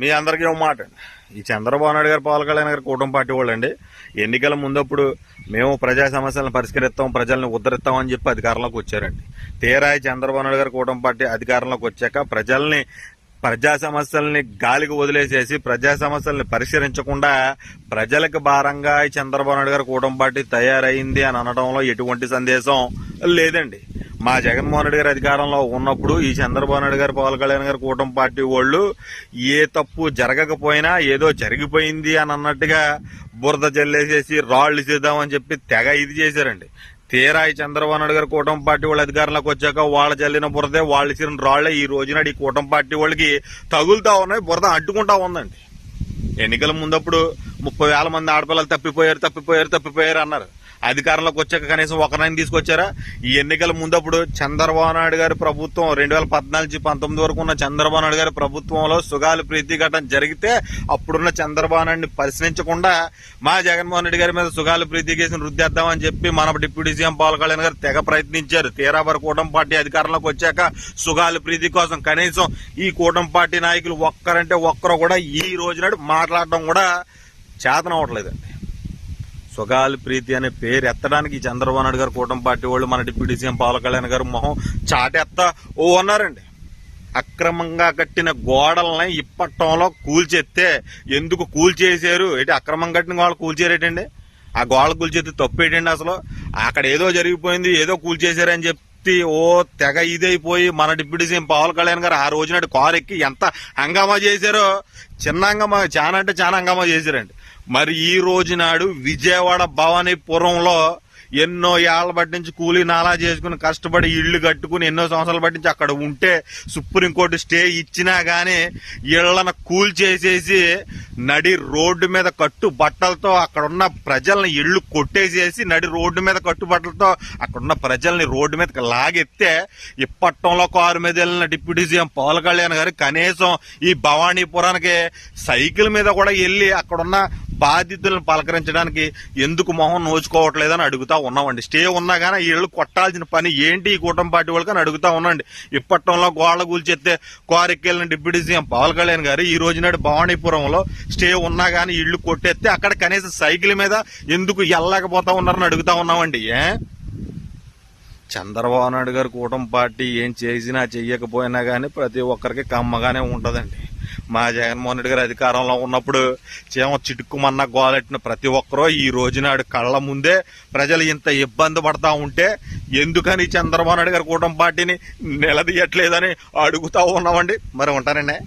మీ అందరికీ ఒక మాట. ఈ చంద్రబాబు నాయుడు గారు పవన్ కళ్యాణ్ గారు కూటమి పార్టీ వాళ్ళండి. ఎన్నికల ముందప్పుడు మేము ప్రజా సమస్యలను పరిష్కరిస్తాం ప్రజల్ని ఉద్ధరిస్తాం అని చెప్పి అధికారంలోకి వచ్చారండి. తీరాయి చంద్రబాబు నాయుడు గారు కూటమి పార్టీ అధికారంలోకి వచ్చాక ప్రజల్ని ప్రజా సమస్యల్ని గాలికి వదిలేసేసి ప్రజా సమస్యల్ని పరిష్కరించకుండా ప్రజలకు భారంగా ఈ చంద్రబాబు నాయుడు గారు కూటమి పార్టీ తయారైంది అని అనడంలో ఎటువంటి సందేశం లేదండి. మా జగన్మోహన్ రెడ్డి గారి అధికారంలో ఉన్నప్పుడు ఈ చంద్రబాబు నాయుడు గారు పవన్ కళ్యాణ్ గారు కూటమి పార్టీ వాళ్ళు ఏ తప్పు జరగకపోయినా ఏదో జరిగిపోయింది అని అన్నట్టుగా బురద జల్లేసేసి రాళ్ళు చేద్దామని చెప్పి తెగ ఇది చేశారండి. తీరా ఈ చంద్రబాబు నాయుడు గారు కూటమి పార్టీ వాళ్ళు అధికారంలోకి వచ్చాక వాళ్ళ చల్లిన బురదే వాళ్ళు ఇచ్చిన రాళ్ళే ఈ రోజున ఈ కూటమి పార్టీ వాళ్ళకి తగులుతా ఉన్నాయి బురద అడ్డుకుంటా ఉందండి. ఎన్నికల ముందప్పుడు ముప్పై వేల మంది ఆడపిల్లలు తప్పిపోయారు తప్పిపోయారు తప్పిపోయారు అన్నారు. అధికారంలోకి వచ్చాక కనీసం ఒకరినైనా తీసుకొచ్చారా? ఈ ఎన్నికల ముందప్పుడు చంద్రబాబు నాయుడు గారి ప్రభుత్వం రెండు వేల పద్నాలుగు పంతొమ్మిది వరకు ఉన్న చంద్రబాబు నాయుడు గారి ప్రభుత్వంలో సుగాలు ప్రీతి ఘటన జరిగితే అప్పుడున్న చంద్రబాబు నాయుడిని పరిశీలించకుండా మా జగన్మోహన్ రెడ్డి గారి మీద సుగాలు ప్రీతి కేసును రుద్దేద్దామని చెప్పి మన డిప్యూటీ సీఎం పవన్ కళ్యాణ్ గారు తెగ ప్రయత్నించారు. తీరాబర్ కూటమి పార్టీ అధికారంలోకి వచ్చాక సుగాలు ప్రీతి కోసం కనీసం ఈ కూటమి పార్టీ నాయకులు ఒక్కరంటే ఒక్కరు కూడా ఈ రోజునాడు మాట్లాడడం కూడా చేతనవ్వట్లేదండి. సుగాలి ప్రీతి అనే పేరు ఎత్తడానికి చంద్రబాబు నాయుడు గారు కూటమి పార్టీ వాళ్ళు మన డిప్యూటీ సీఎం పవన్ కళ్యాణ్ గారు మొహం చాటెత్త ఓ అన్నారండి. అక్రమంగా కట్టిన గోడల్ని ఇప్పట్టంలో కూల్చెత్తే ఎందుకు కూల్చేసారు ఏంటి అక్రమంగా కట్టిన గోడలు కూల్చేరేటండి? ఆ గోడ కూల్చేస్తే తప్పేటండి అసలు? అక్కడ ఏదో జరిగిపోయింది ఏదో కూల్చేశారని చెప్పి ఓ తెగ ఇదైపోయి మన డిప్యూటీ సీఎం పవన్ కళ్యాణ్ గారు ఆ రోజున కారు ఎక్కి ఎంత హంగామా చేశారో చిన్న హంగామా చాలా అంటే చాలా హంగామా చేశారండి. మరి ఈ రోజు నాడు విజయవాడ భవానీపురంలో ఎన్నో ఏళ్ళ బట్టి నుంచి కూలీ నాలా చేసుకుని కష్టపడి ఇళ్ళు కట్టుకుని ఎన్నో సంవత్సరాల బట్టి నుంచి అక్కడ ఉంటే సుప్రీంకోర్టు స్టే ఇచ్చినా గానీ ఇళ్ళను కూల్ చేసేసి నడి రోడ్డు మీద కట్టు బట్టలతో అక్కడ ఉన్న ప్రజల్ని ఇళ్ళు కొట్టేసేసి నడి రోడ్డు మీద కట్టు బట్టలతో అక్కడ ఉన్న ప్రజల్ని రోడ్డు మీదకి లాగెత్తే ఇప్పట్టంలో కారు మీద వెళ్ళిన డిప్యూటీ సీఎం పవన్ కళ్యాణ్ గారు కనీసం ఈ భవానీపురానికి సైకిల్ మీద కూడా వెళ్ళి అక్కడున్న బాధితులను పలకరించడానికి ఎందుకు మొహం నోచుకోవట్లేదని అడుగుతా ఉన్నామండి. స్టే ఉన్నా కానీ వీళ్ళు కొట్టాల్సిన పని ఏంటి ఈ కూటమి పార్టీ వాళ్ళకని అడుగుతా ఉన్నాండి ఇప్పట్లో గోళ్ళ కూల్చెత్తే కోరికెళ్ళిన డిప్యూటీ సీఎం పవన్ కళ్యాణ్ గారు ఈ రోజు నాడు భవానీపురంలో స్టే ఉన్నా కానీ ఇళ్ళు కొట్టేస్తే అక్కడ కనీసం సైకిల్ మీద ఎందుకు వెళ్ళలేకపోతా ఉన్నారని అడుగుతా ఉన్నామండి. ఏ? చంద్రబాబు నాయుడు గారు కూటమి పార్టీ ఏం చేసినా చెయ్యకపోయినా కానీ ప్రతి ఒక్కరికి కమ్మగానే ఉంటుందండి. మా జగన్మోహన్ రెడ్డి గారు అధికారంలో ఉన్నప్పుడు చేమ చిటుక్కుమన్న గోలెట్టిన ప్రతి ఒక్కరూ ఈ రోజునాడు కళ్ళ ముందే ప్రజలు ఇంత ఇబ్బంది పడతా ఉంటే ఎందుకని చంద్రబాబు నాయుడు గారు కూటమి పార్టీని నిలదీయట్లేదని అడుగుతా ఉన్నామండి. మరి ఉంటారండి.